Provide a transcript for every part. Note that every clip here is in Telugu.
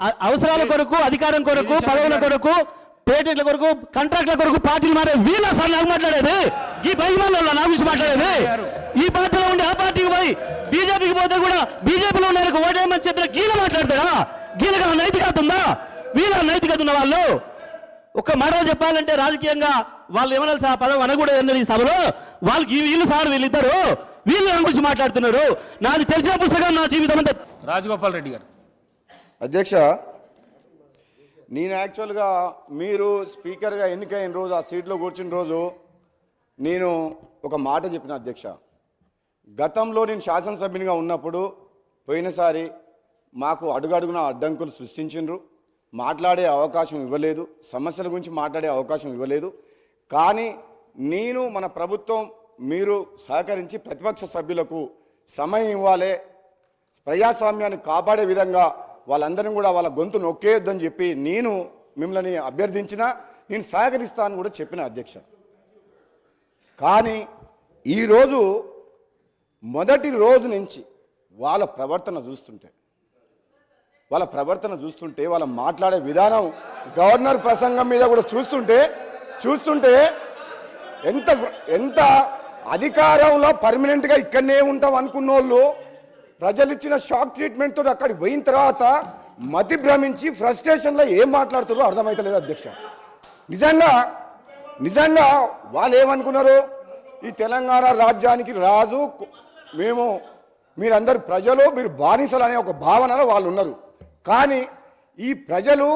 అ- అవసరాల కొరకు అధికారం కొరకు పదవుల కొరకు పేటెంట్ల కొరకు కాంట్రాక్ట్ల కొరకు పార్టీలు మారే వీళ్ళ సార్ నాకు మాట్లాడేది. ఈ బహిమాలలో నా గురించి మాట్లాడేది. ఈ పార్టీలో ఉండి ఆ పార్టీకి పోయి బీజేపీకి పోతే కూడా బీజేపీలో ఉన్న ఓటేయమని చెప్పిన గీల మాట్లాడతారా? గీలగా నైతికత ఉందా? వీళ్ళ నైతికత ఉన్న వాళ్ళు. ఒక మాట చెప్పాలంటే రాజకీయంగా వాళ్ళు ఏమన్నా సార్? పదవి అనకూడదు ఈ సభలో? వాళ్ళకి వీళ్ళు సార్ వీళ్ళిద్దరు. వీళ్ళు నా గురించి మాట్లాడుతున్నారు. నాది తెలిసిన పుస్తకం నా జీవితం అంతా. రాజగోపాల్ రెడ్డి గారు. అధ్యక్ష నేను యాక్చువల్గా మీరు స్పీకర్గా ఎన్నికైన రోజు ఆ సీట్లో కూర్చున్న రోజు నేను ఒక మాట చెప్పిన అధ్యక్ష. గతంలో నేను శాసనసభ్యునిగా ఉన్నప్పుడు పోయినసారి మాకు అడుగడుగున అడ్డంకులు సృష్టించిండ్రు. మాట్లాడే అవకాశం ఇవ్వలేదు. సమస్యల గురించి మాట్లాడే అవకాశం ఇవ్వలేదు. కానీ నేను మన ప్రభుత్వం మీరు సహకరించి ప్రతిపక్ష సభ్యులకు సమయం ఇవ్వాలి ప్రజాస్వామ్యాన్ని కాపాడే విధంగా వాళ్ళందరినీ కూడా వాళ్ళ గొంతు నొక్కేయొద్దని చెప్పి నేను మిమ్మల్ని అభ్యర్థించిన నేను సహకరిస్తానని కూడా చెప్పిన అధ్యక్ష. కానీ ఈరోజు మొదటి రోజు నుంచి వాళ్ళ ప్రవర్తన చూస్తుంటే వాళ్ళ ప్రవర్తన చూస్తుంటే వాళ్ళ మాట్లాడే విధానం గవర్నర్ ప్రసంగం మీద కూడా చూస్తుంటే చూస్తుంటే ఎంత ఎంత అధికారంలో పర్మనెంట్గా ఇక్కడనే ఉంటాం అనుకున్న వాళ్ళు ప్రజలు ఇచ్చిన షాక్ ట్రీట్మెంట్తో అక్కడికి పోయిన తర్వాత మతి భ్రమించి ఫ్రస్ట్రేషన్లో ఏం మాట్లాడుతారో అర్థమవుతలేదు అధ్యక్ష. నిజంగా నిజంగా వాళ్ళు ఏమనుకున్నారు? ఈ తెలంగాణ రాజ్యానికి రాజు మేము మీరందరు ప్రజలు మీరు బానిసలు అనే ఒక భావనలో వాళ్ళు ఉన్నారు. కానీ ఈ ప్రజలు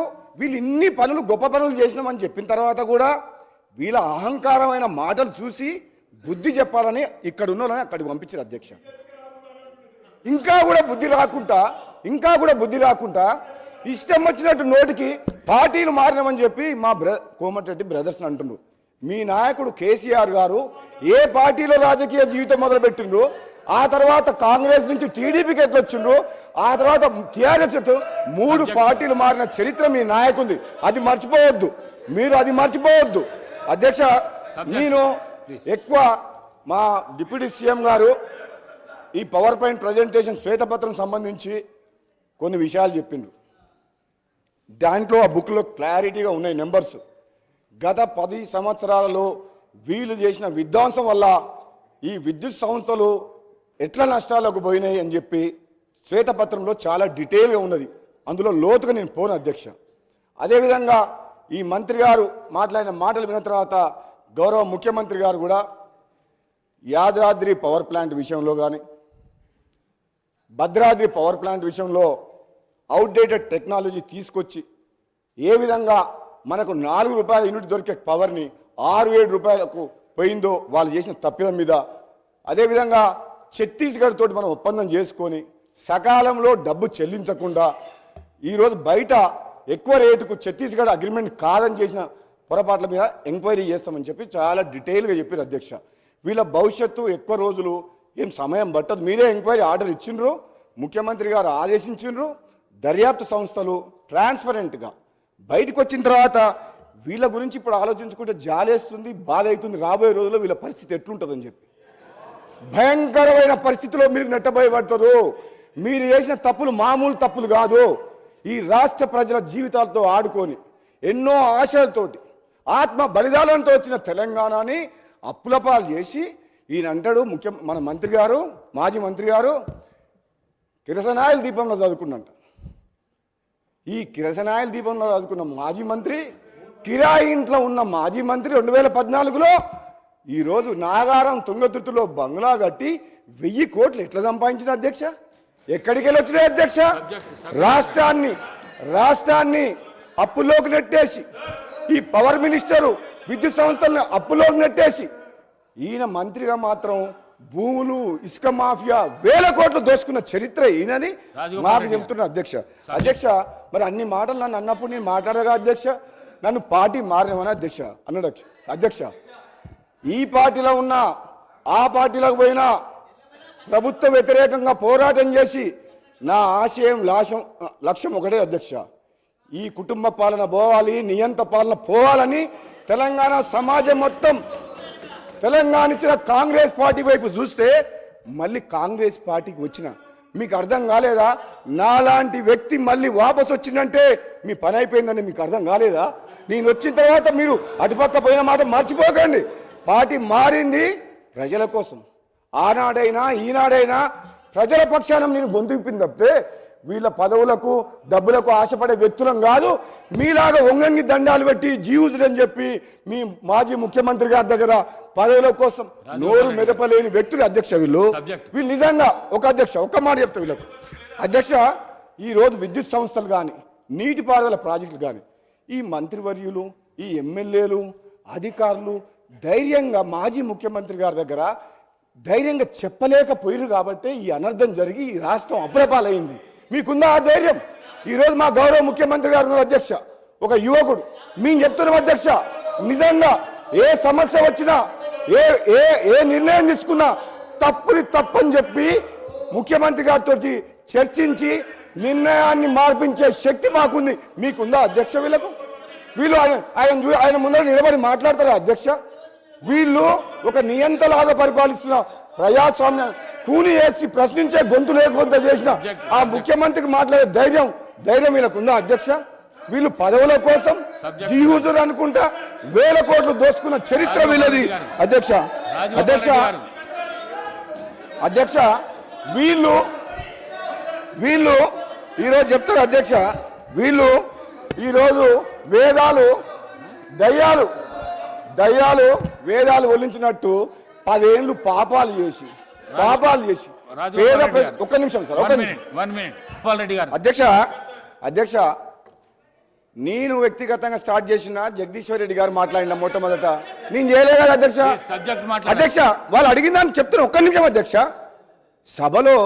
వీళ్ళు ఇన్ని పనులు గొప్ప పనులు చేసినామని చెప్పిన తర్వాత కూడా వీళ్ళ అహంకారమైన మాటలు చూసి బుద్ధి చెప్పాలని ఇక్కడ ఉన్న వాళ్ళని అక్కడికి పంపించారు అధ్యక్ష. ఇంకా కూడా బుద్ధి రాకుండా ఇంకా కూడా బుద్ధి రాకుండా ఇష్టం వచ్చినట్టు నోటికి పార్టీలు మారినామని చెప్పి మా బ్ర కోమటిరెడ్డి బ్రదర్స్ అంటున్నారు మీ నాయకుడు కేసీఆర్ గారు ఏ పార్టీలో రాజకీయ జీవితం మొదలుపెట్టిండ్రు ఆ తర్వాత కాంగ్రెస్ నుంచి టీడీపీకి ఎట్లా వచ్చిండ్రు ఆ తర్వాత టీఆర్ఎస్ మూడు పార్టీలు మారిన చరిత్ర మీ నాయకుంది అది మర్చిపోవద్దు. మీరు అది మర్చిపోవద్దు. అధ్యక్ష నేను ఎక్కువ మా డిప్యూటీ సీఎం గారు ఈ పవర్ పాయింట్ ప్రజెంటేషన్ శ్వేతపత్రం సంబంధించి కొన్ని విషయాలు చెప్పిండ్రు. దాంట్లో ఆ బుక్లో క్లారిటీగా ఉన్నాయి నెంబర్స్. గత పది సంవత్సరాలలో వీళ్ళు చేసిన విధ్వంసం వల్ల ఈ విద్యుత్ సంస్థలు ఎట్లా నష్టాలకు పోయినాయి అని చెప్పి శ్వేతపత్రంలో చాలా డీటెయిల్గా ఉన్నది. అందులో లోతుగా నేను పోను అధ్యక్ష. అదేవిధంగా ఈ మంత్రి గారు మాట్లాడిన మాటలు విన్న తర్వాత గౌరవ ముఖ్యమంత్రి గారు కూడా యాదాద్రి పవర్ ప్లాంట్ విషయంలో కానీ భద్రాద్రి పవర్ ప్లాంట్ విషయంలో అవుట్డేటెడ్ టెక్నాలజీ తీసుకొచ్చి ఏ విధంగా మనకు నాలుగు రూపాయల యూనిట్ దొరికే పవర్ని ఆరు ఏడు రూపాయలకు పోయిందో వాళ్ళు చేసిన తప్పిదం మీద అదేవిధంగా ఛత్తీస్గఢ్ తోటి మనం ఒప్పందం చేసుకొని సకాలంలో డబ్బు చెల్లించకుండా ఈరోజు బయట ఎక్కువ రేటుకు ఛత్తీస్గఢ్ అగ్రిమెంట్ కాదని చేసిన పొరపాట్ల మీద ఎంక్వైరీ చేస్తామని చెప్పి చాలా డీటెయిల్గా చెప్పారు అధ్యక్ష. వీళ్ళ భవిష్యత్తు ఎక్కువ రోజులు సమయం పట్టదు. మీరే ఎంక్వైరీ ఆర్డర్ ఇచ్చిండ్రు ముఖ్యమంత్రి గారు ఆదేశించిండ్రు దర్యాప్తు సంస్థలు ట్రాన్స్పరెంట్గా బయటకు వచ్చిన తర్వాత వీళ్ళ గురించి ఇప్పుడు ఆలోచించుకుంటే జాలేస్తుంది బాధ అవుతుంది రాబోయే రోజుల్లో వీళ్ళ పరిస్థితి ఎట్లుంటుందని చెప్పి. భయంకరమైన పరిస్థితిలో మీరు నెట్టబోయబడతారు. మీరు చేసిన తప్పులు మామూలు తప్పులు కాదు. ఈ రాష్ట్ర ప్రజల జీవితాలతో ఆడుకొని ఎన్నో ఆశలతోటి ఆత్మ బలిదానంతో వచ్చిన తెలంగాణని అప్పులపాలు చేసి ఈయన అంటాడు ముఖ్య మన మంత్రి గారు మాజీ మంత్రి గారు కిరసనాయల దీపంలో చదువుకున్నంట. ఈ కిరసనాయల దీపంలో చదువుకున్న మాజీ మంత్రి కిరాయి ఇంట్లో ఉన్న మాజీ మంత్రి రెండు వేల పద్నాలుగులో ఈరోజు నాగారం తుంగతుర్తిలో బంగ్లా కట్టి వెయ్యి కోట్లు ఎట్లా సంపాదించిన అధ్యక్ష? ఎక్కడికి వెళ్ళి వచ్చిన అధ్యక్ష? రాష్ట్రాన్ని రాష్ట్రాన్ని అప్పులోకి నెట్టేసి ఈ పవర్ మినిస్టరు విద్యుత్ సంస్థలను అప్పులోకి నెట్టేసి ఈయన మంత్రిగా మాత్రం భూములు ఇసుక మాఫియా వేల కోట్లు దోసుకున్న చరిత్ర ఈయనది. రాజగోపాల్ మాకు చెప్తున్నా అధ్యక్ష. అధ్యక్ష మరి అన్ని మాటలు నన్ను అన్నప్పుడు నేను మాట్లాడగా అధ్యక్ష? నన్ను పార్టీ మారినమని అధ్యక్ష? అన్నాడు అధ్యక్ష. అధ్యక్ష ఈ పార్టీలో ఉన్న ఆ పార్టీలోకి పోయినా ప్రభుత్వ వ్యతిరేకంగా పోరాటం చేసి నా ఆశయం లాశం లక్ష్యం ఒకటే అధ్యక్ష. ఈ కుటుంబ పాలన పోవాలి నియంత పాలన పోవాలని తెలంగాణ సమాజం మొత్తం తెలంగాణ ఇచ్చిన కాంగ్రెస్ పార్టీ వైపు చూస్తే మళ్ళీ కాంగ్రెస్ పార్టీకి వచ్చిన. మీకు అర్థం కాలేదా? నాలాంటి వ్యక్తి మళ్ళీ వాపస్ వచ్చిందంటే మీ పని అయిపోయిందని మీకు అర్థం కాలేదా? నేను వచ్చిన తర్వాత మీరు అటుపక్క పోయిన మాట మర్చిపోకండి. పార్టీ మారింది ప్రజల కోసం. ఆనాడైనా ఈనాడైనా ప్రజల పక్షాన నేను గొంతు తప్పితే వీళ్ళ పదవులకు డబ్బులకు ఆశపడే వ్యక్తులం కాదు మీలాగా వంగంగి దండాలు పెట్టి జీవితుడని చెప్పి మీ మాజీ ముఖ్యమంత్రి గారి దగ్గర పదవుల కోసం నోరు మెదపలేని వ్యక్తులు అధ్యక్ష వీళ్ళు. వీళ్ళు నిజంగా ఒక అధ్యక్ష ఒక్క మాట చెప్తా వీళ్ళకు. అధ్యక్ష ఈ రోజు విద్యుత్ సంస్థలు కానీ నీటిపారుదల ప్రాజెక్టులు కానీ ఈ మంత్రివర్యులు ఈ ఎమ్మెల్యేలు అధికారులు ధైర్యంగా మాజీ ముఖ్యమంత్రి గారి దగ్గర ధైర్యంగా చెప్పలేకపోయారు కాబట్టి ఈ అనర్థం జరిగి ఈ రాష్ట్రం అప్రపాలైంది మీకుందా ఆ ధైర్యం. ఈరోజు మా గౌరవ ముఖ్యమంత్రి గారు ఉన్నారు అధ్యక్ష. ఒక యువకుడు. మేము చెప్తున్నాం అధ్యక్ష నిజంగా ఏ సమస్య వచ్చినా ఏ ఏ ఏ నిర్ణయం తీసుకున్నా తప్పుని తప్పని చెప్పి ముఖ్యమంత్రి గారితో చర్చించి నిర్ణయాన్ని మార్పించే శక్తి మాకుంది. మీకుందా అధ్యక్ష వీళ్ళకు? వీళ్ళు ఆయన ఆయన ఆయన ముందర నిలబడి మాట్లాడతారా అధ్యక్ష? వీళ్ళు ఒక నియంతలాగా పరిపాలిస్తున్న ప్రజాస్వామ్య కూని వేసి ప్రశ్నించే గొంతు లేకుండా చేసిన. ఆ ముఖ్యమంత్రికి మాట్లాడే ధైర్యం ధైర్యం వీళ్ళకు ఉందా అధ్యక్ష? వీళ్ళు పదవుల కోసం జీహుజురు అనుకుంటా వేల కోట్లు దోసుకున్న చరిత్ర వీళ్ళది. అధ్యక్ష అధ్యక్ష అధ్యక్ష వీళ్ళు వీళ్ళు ఈరోజు చెప్తారు అధ్యక్ష వీళ్ళు ఈరోజు వేదాలు దయ్యాలు దయ్యాలు వేదాలు ఒలించినట్టు పదేళ్ళు పాపాలు చేసి పాపాలు చేసి. పేద. ఒక్క నిమిషం సార్ ఒక్క వన్ నిమిషం. One minute. గారు. అధ్యక్ష అధ్యక్ష నేను వ్యక్తిగతంగా స్టార్ట్ చేసిన జగదీశ్వర్ రెడ్డి గారు మాట్లాడిన మొట్టమొదట. నేను చేయలేదు కదా అధ్యక్ష? అధ్యక్ష వాళ్ళు అడిగిందని చెప్తున్నా ఒక్క నిమిషం అధ్యక్ష. సభలో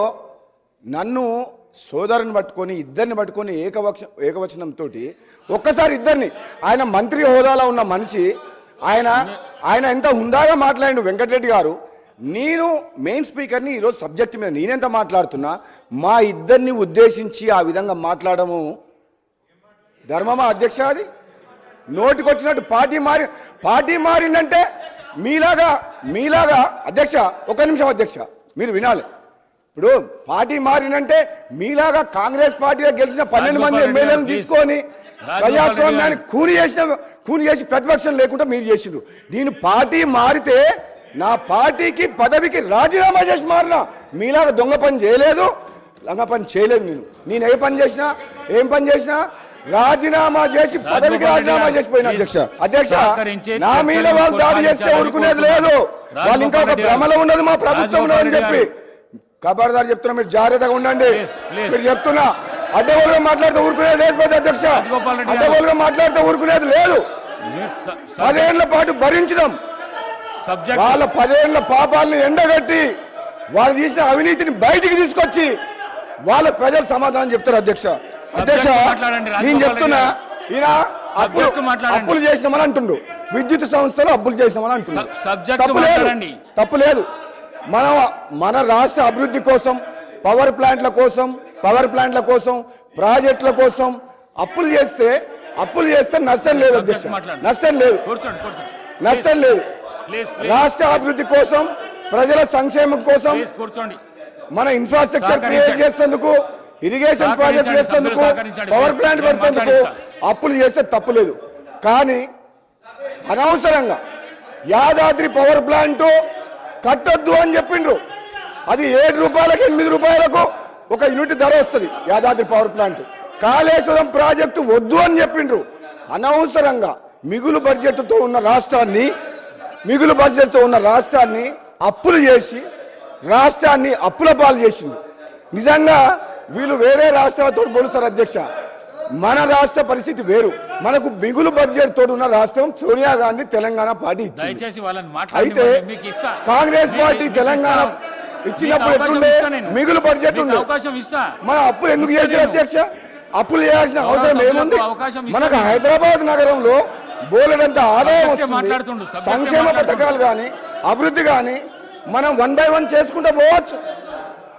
నన్ను సోదరుని పట్టుకొని ఇద్దరిని పట్టుకొని ఏకవక్ష ఏకవచనంతో ఒక్కసారి ఇద్దరిని ఆయన మంత్రి హోదాలో ఉన్న మనిషి ఆయన ఆయన ఎంత హుందాగా మాట్లాడిండు వెంకటరెడ్డి గారు నేను మెయిన్ స్పీకర్ని ఈరోజు సబ్జెక్ట్ మీద నేనెంత మాట్లాడుతున్నా మా ఇద్దరిని ఉద్దేశించి ఆ విధంగా మాట్లాడము. ధర్మమా అధ్యక్ష అది? నోటికొచ్చినట్టు పార్టీ మారి పార్టీ మారిందంటే మీలాగా మీలాగా అధ్యక్ష ఒక నిమిషం అధ్యక్ష మీరు వినాలి. ఇప్పుడు పార్టీ మారినంటే మీలాగా కాంగ్రెస్ పార్టీలో గెలిచిన పన్నెండు మంది ఎమ్మెల్యేలను తీసుకొని ప్రజాస్వామ్యాన్ని కూని చేసిన కూని చేసి ప్రతిపక్షం లేకుండా మీరు చేసిండ్రు. నేను పార్టీ మారితే నా పార్టీకి పదవికి రాజీనామా చేసి మారినా మీలాగా దొంగ పని చేయలేదు లంగ పని చేయలేదు నేను నేను ఏ పని చేసినా ఏం పని చేసినా రాజీనామా చేసి పదవికి రాజీనామా చేసిపోయిన అధ్యక్ష అధ్యక్ష నా మీద వాళ్ళు దాడి చేస్తే ఊరుకునేది లేదు. వాళ్ళు ఇంకా ఒక భ్రమలో. ఉన్నది మా ప్రభుత్వం ఉన్నదని రెడ్డి చెప్పి. ఖబర్దార్ చెప్తున్నా మీరు జాగ్రత్తగా ఉండండి. మీరు చెప్తున్నా అడ్డగోలుగా మాట్లాడితే ఊరుకునేది లేదు అధ్యక్ష. అడ్డగోలుగా మాట్లాడితే ఊరుకునేది లేదు పదేళ్ళ పాటు భరించడం వాళ్ళ పదేళ్ళ పాపాలని ఎండగట్టి వాళ్ళు చేసిన అవినీతిని బయటికి తీసుకొచ్చి వాళ్ళ ప్రజలు సమాధానం చెప్తారు అధ్యక్ష. అధ్యక్ష నేను చెప్తున్నా ఈయన అప్పులు. అప్పులు చేసినామని అంటుండు. విద్యుత్ సంస్థలు అప్పులు చేసినామని అంటుండు. తప్పు లేదు. మాట్లాడండి. తప్పు లేదు. మన మన రాష్ట్ర అభివృద్ధి కోసం పవర్ ప్లాంట్ల కోసం పవర్ ప్లాంట్ల కోసం ప్రాజెక్టుల కోసం అప్పులు చేస్తే అప్పులు చేస్తే నష్టం లేదు అధ్యక్ష. నష్టం లేదు. నష్టం లేదు. రాష్ట్ర అభివృద్ధి కోసం ప్రజల సంక్షేమం కోసం కూర్చోండి మన ఇన్ఫ్రాస్ట్రక్చర్. క్రియేట్ చేసేందుకు ఇరిగేషన్ ప్రాజెక్ట్ చేసేందుకు. పవర్ ప్లాంట్ పెడుతుందుకు. అప్పులు చేస్తే తప్పులేదు కానీ అనవసరంగా యాదాద్రి పవర్ ప్లాంట్ కట్టొద్దు అని చెప్పిండ్రు అది ఏడు రూపాయలకు ఎనిమిది రూపాయలకు ఒక యూనిట్ ధర వస్తుంది Yadadri power plant Kaleshwaram project వద్దు అని చెప్పిండ్రు అనవసరంగా మిగులు బడ్జెట్తో ఉన్న రాష్ట్రాన్ని మిగులు బడ్జెట్తో ఉన్న రాష్ట్రాన్ని అప్పులు చేసి రాష్ట్రాన్ని అప్పుల పాలు చేసింది. నిజంగా వీళ్ళు వేరే రాష్ట్రాలతో పోలుస్తారు అధ్యక్ష. మన రాష్ట్ర పరిస్థితి వేరు. మనకు మిగులు బడ్జెట్ తోటి ఉన్న రాష్ట్రం సోనియా గాంధీ తెలంగాణ పార్టీ అయితే కాంగ్రెస్ పార్టీ తెలంగాణ. ఇచ్చినప్పుడు ఎట్లుండే? నేను. మిగులు బడ్జెట్ ఉండే. మన అప్పులు ఎందుకు నేను. అధ్యక్ష? అప్పులు చేయాల్సిన అవసరం ఏముంది? మనకు. హైదరాబాద్ నగరంలో బోలెడంత ఆదాయం వస్తుంది. సంక్షేమ. పథకాలు కానీ అభివృద్ధి కానీ మనం వన్ బై వన్ చేసుకుంటూ పోవచ్చు.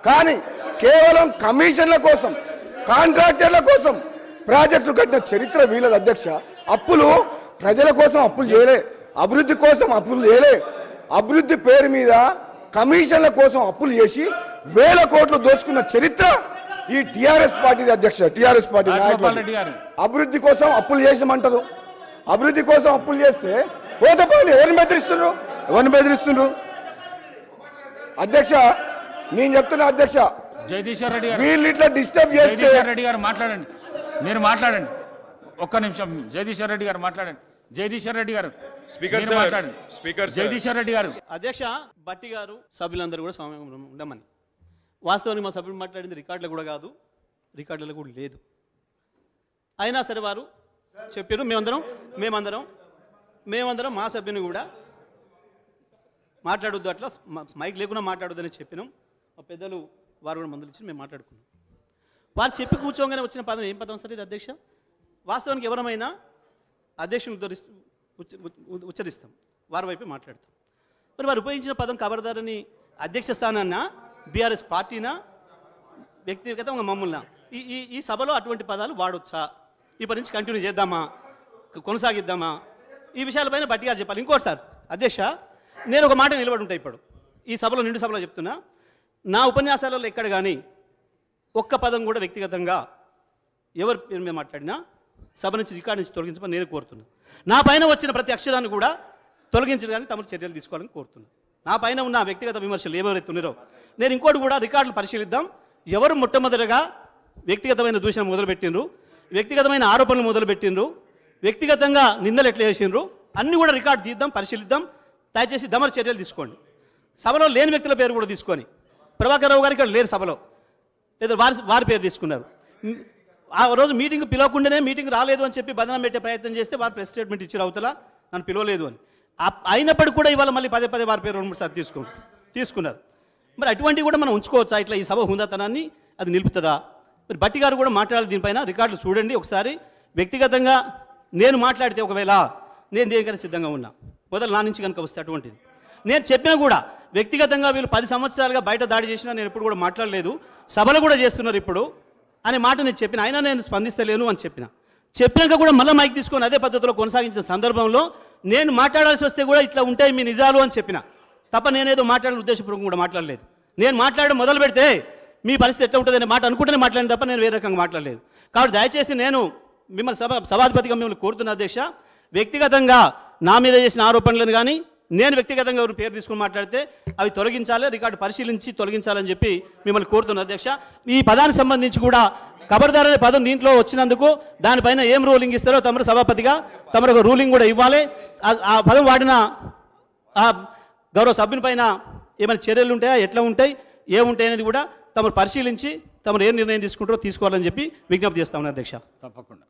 కానీ కేవలం కమిషన్ల కోసం కాంట్రాక్టర్ల కోసం ప్రాజెక్టులు కట్టిన చరిత్ర వీళ్ళది అధ్యక్ష. అప్పులు ప్రజల కోసం అప్పులు చేయలే అభివృద్ధి కోసం అప్పులు చేయలే. అభివృద్ధి పేరు మీద కమిషన్ల కోసం అప్పులు చేసి వేల కోట్లు దోచుకున్న చరిత్ర ఈ టిఆర్ఎస్ పార్టీ అధ్యక్ష టిఆర్ఎస్ పార్టీ నాయకులు. అభివృద్ధి కోసం అప్పులు చేసామంటారు అభివృద్ధి కోసం అప్పులు చేస్తే పోతే పోయి ఎవరిని బెదిరిస్తున్నారు? ఎవరిని బెదిరిస్తున్నారు? అధ్యక్ష నేను చెప్తున్నా అధ్యక్ష. జగదీశ్వర్ రెడ్డి గారు. వీళ్ళు ఇట్లా డిస్టర్బ్ చేస్తే జగదీశ్వర్ రెడ్డి గారు మాట్లాడండి. మీరు మాట్లాడండి. ఒక్క నిమిషం. జగదీశ్వర్ రెడ్డి గారు మాట్లాడండి. జగదీశ్వర్ రెడ్డి గారు స్పీకర్ మీరు సార్, మాట్లాడండి. Speaker sir. జగదీశ్వర్ రెడ్డి గారు. అధ్యక్ష బట్టి గారు సభ్యులందరూ కూడా సమయంలో ఉండమని. వాస్తవానికి మా సభ్యులు మాట్లాడింది రికార్డులో కూడా కాదు. రికార్డులో కూడా లేదు. అయినా సరే వారు చెప్పారు మేమందరం? మేమందరం? మేమందరం మా సభ్యుని కూడా మాట్లాడొద్దు అట్లా. మైక్ లేకుండా మాట్లాడొద్దని చెప్పినాం. మా పెద్దలు వారు కూడా మందులు ఇచ్చి మేము మాట్లాడుకున్నాం. వారు చెప్పి కూర్చోగానే వచ్చిన పదం ఏం పదం సార్ ఇది అధ్యక్ష? వాస్తవానికి ఎవరమైనా అధ్యక్షుని ఉద్ధరిస్తూ ఉచ్చరిస్తాం. వారి వైపు మాట్లాడతాం. మరి వారు ఉపయోగించిన పదం ఖబర్దారని అధ్యక్ష స్థానాన్న బీఆర్ఎస్ పార్టీనా వ్యక్తిగతంగా మమ్మల్ని? ఈ ఈ సభలో అటువంటి పదాలు వాడొచ్చా? ఇప్పటి నుంచి కంటిన్యూ చేద్దామా? కొనసాగిద్దామా? ఈ విషయాలపైన బట్టిగా చెప్పాలి. ఇంకోటి సార్ అధ్యక్ష నేను ఒక మాట నిలబడి ఉంటా ఇప్పుడు. ఈ సభలో నిండు సభలో చెప్తున్నా. నా ఉపన్యాసాలలో ఎక్కడ కానీ ఒక్క పదం కూడా వ్యక్తిగతంగా ఎవరి పేరు మీద మాట్లాడినా సభ నుంచి రికార్డు నుంచి తొలగించమని నేను కోరుతున్నాను నా పైన వచ్చిన ప్రతి అక్షరాన్ని కూడా తొలగించడానికి తమరు చర్యలు తీసుకోవాలని కోరుతున్నా. నా పైన ఉన్న వ్యక్తిగత విమర్శలు ఎవరైతే ఉన్నారో నేను ఇంకోటి కూడా రికార్డులు పరిశీలిద్దాం. ఎవరు మొట్టమొదటిగా వ్యక్తిగతమైన దూషణ మొదలుపెట్టిండ్రు? వ్యక్తిగతమైన ఆరోపణలు మొదలుపెట్టిండ్రు. వ్యక్తిగతంగా నిందలు ఎట్లా చేసిండ్రు? అన్నీ కూడా రికార్డు తీద్దాం పరిశీలిద్దాం. దయచేసి దమరు చర్యలు తీసుకోండి. సభలో లేని వ్యక్తుల పేరు కూడా తీసుకొని. ప్రభాకర్ రావు గారు ఇక్కడ లేరు సభలో. లేదా వారి వారి పేరు తీసుకున్నారు. ఆ రోజు మీటింగ్ పిలవకుండానే మీటింగ్ రాలేదు అని చెప్పి బదనం పెట్టే ప్రయత్నం చేస్తే వారు ప్రెస్ స్టేట్మెంట్ ఇచ్చారు అవతల. నన్ను పిలవలేదు అని. అయినప్పటికీ కూడా ఇవాళ మళ్ళీ పదే పదే వారి పేరు రెండు మూడు సార్లు తీసుకు తీసుకున్నారు. మరి అటువంటివి కూడా మనం ఉంచుకోవచ్చా? ఇట్లా ఈ సభ హుందాతనాన్ని అది నిలుపుతుందా? మరి బట్టి గారు కూడా మాట్లాడాలి దీనిపైన. రికార్డులు చూడండి ఒకసారి. వ్యక్తిగతంగా నేను మాట్లాడితే ఒకవేళ నేను దేనికైనా సిద్ధంగా ఉన్నా. మొదలు నా నుంచి కనుక వస్తే అటువంటిది. నేను చెప్పినా కూడా వ్యక్తిగతంగా వీళ్ళు పది సంవత్సరాలుగా బయట దాడి చేసినా నేను ఎప్పుడు కూడా మాట్లాడలేదు. సభలు కూడా చేస్తున్నారు ఇప్పుడు. అనే మాట నేను చెప్పిన. అయినా నేను స్పందిస్తలేను అని చెప్పిన. చెప్పినాక కూడా మళ్ళీ మైక్ తీసుకొని అదే పద్ధతిలో కొనసాగించిన సందర్భంలో నేను మాట్లాడాల్సి వస్తే కూడా ఇట్లా ఉంటాయి మీ నిజాలు అని చెప్పిన. తప్ప నేనేదో మాట్లాడిన ఉద్దేశపూర్వకం కూడా మాట్లాడలేదు. నేను మాట్లాడడం మొదలు పెడితే మీ పరిస్థితి ఎట్లా ఉంటుందనే మాట అనుకుంటేనే మాట్లాడిన తప్ప నేను వేరే రకంగా మాట్లాడలేదు. కాబట్టి దయచేసి నేను మిమ్మల్ని సభ సభాధిపతిగా మిమ్మల్ని కోరుతున్న అధ్యక్ష వ్యక్తిగతంగా నా మీద చేసిన ఆరోపణలను కానీ నేను వ్యక్తిగతంగా ఎవరు పేరు తీసుకుని మాట్లాడితే అవి తొలగించాలి రికార్డు పరిశీలించి తొలగించాలని చెప్పి మిమ్మల్ని కోరుతున్న అధ్యక్ష. ఈ పదానికి సంబంధించి కూడా ఖబర్దార్ అనే పదం దీంట్లో వచ్చినందుకు దానిపైన ఏం రూలింగ్ ఇస్తారో తమరు సభాపతిగా తమరు ఒక రూలింగ్ కూడా ఇవ్వాలి. ఆ- పదం వాడిన ఆ గౌరవ సభ్యుని పైన ఏమైనా చర్యలు ఉంటాయా? ఎట్లా ఉంటాయి? ఏముంటాయి అనేది కూడా తమరు పరిశీలించి తమరు ఏ నిర్ణయం తీసుకుంటారో తీసుకోవాలని చెప్పి విజ్ఞప్తి చేస్తామని అధ్యక్ష. తప్పకుండా.